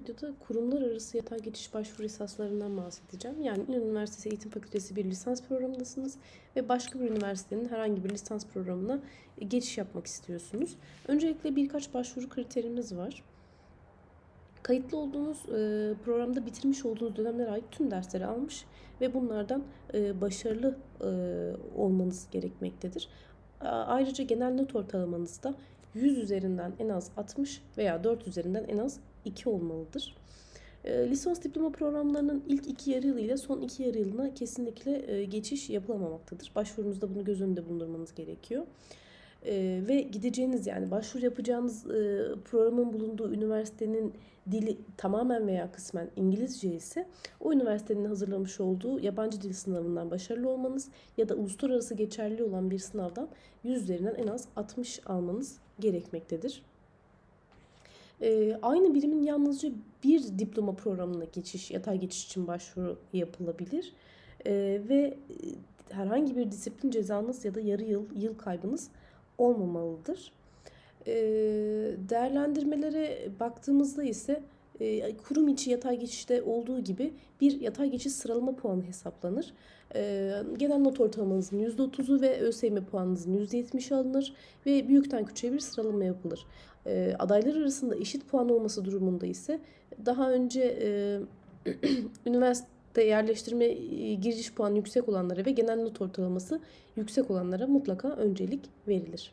videoda kurumlar arası yatay geçiş başvuru esaslarından bahsedeceğim. Yani İl Üniversitesi Eğitim Fakültesi bir lisans programındasınız ve başka bir üniversitenin herhangi bir lisans programına e, geçiş yapmak istiyorsunuz. Öncelikle birkaç başvuru kriterimiz var. Kayıtlı olduğunuz e, programda bitirmiş olduğunuz dönemlere ait tüm dersleri almış ve bunlardan e, başarılı olmanız gerekmektedir. Ayrıca genel not ortalamanız da 100 üzerinden en az 60 veya 4 üzerinden en az 2 olmalıdır. E, lisans diploma programlarının ilk iki yarı yılı ile son iki yarı yılına kesinlikle e, geçiş yapılamamaktadır. Başvurunuzda bunu göz önünde bulundurmanız gerekiyor. E, ve gideceğiniz yani başvuru yapacağınız e, programın bulunduğu üniversitenin dili tamamen veya kısmen İngilizce ise o üniversitenin hazırlamış olduğu yabancı dil sınavından başarılı olmanız ya da uluslararası geçerli olan bir sınavdan 100 üzerinden en az 60 almanız gerekmektedir. Ee, aynı birimin yalnızca bir diploma programına geçiş, yatay geçiş için başvuru yapılabilir. Ee, ve e, herhangi bir disiplin cezanız ya da yarı yıl, yıl kaybınız olmamalıdır. Ee, değerlendirmelere baktığımızda ise e, kurum içi yatay geçişte olduğu gibi bir yatay geçiş sıralama puanı hesaplanır. Ee, genel not ortalamanızın %30'u ve ÖSYM puanınızın %70'i alınır ve büyükten küçüğe bir sıralama yapılır. Ee, adaylar arasında eşit puan olması durumunda ise daha önce e, üniversite yerleştirme e, giriş puanı yüksek olanlara ve genel not ortalaması yüksek olanlara mutlaka öncelik verilir.